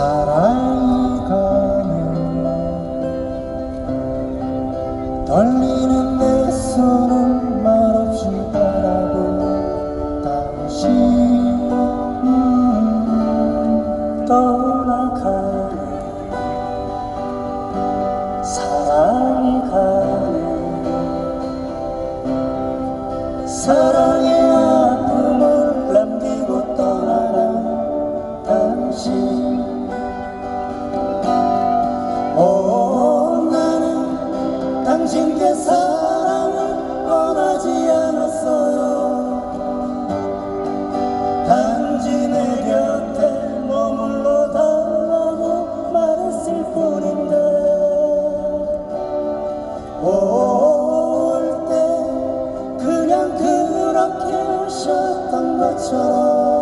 사랑이 가네 떨리는 내 손을 말없이 바라보 당신 음, 떠나가네 당신께 사랑을 원하지 않았어요. 단지 내 곁에 머물러 달라고 말했을 뿐인데 올 때 그냥 그렇게 오셨던 것처럼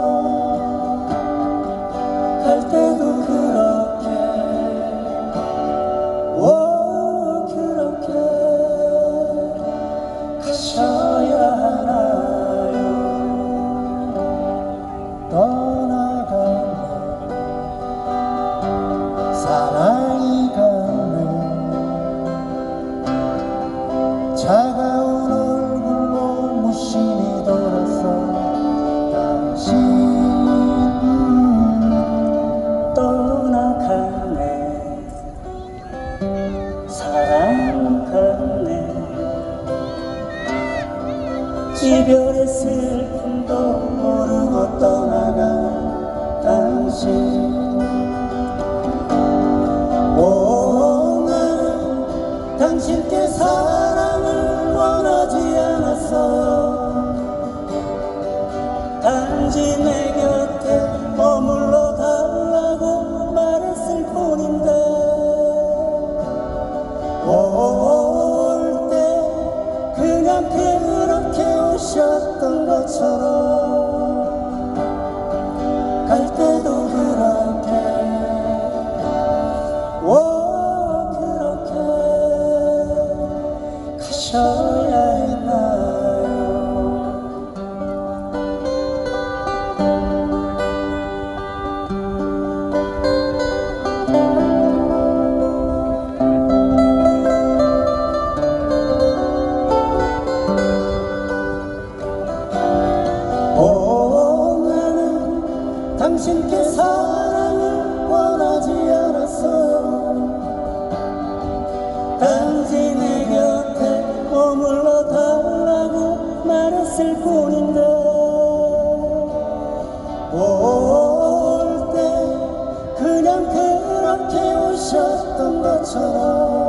떠나가네. 사랑이 가네. 차가운 얼굴로 무심히 돌아서 당신 음, 떠나가네. 사랑 가네. 이별의 슬픔도 당신께 사랑을 원하지 않았어요 단지 내 곁에 머물러 달라고 말했을 뿐인데 올 때 그냥 그렇게 오셨던 것처럼 가셔야 했나요. 오 나는 당신께 사 말했을 뿐인데 올 때 그냥 그렇게 오셨던 것처럼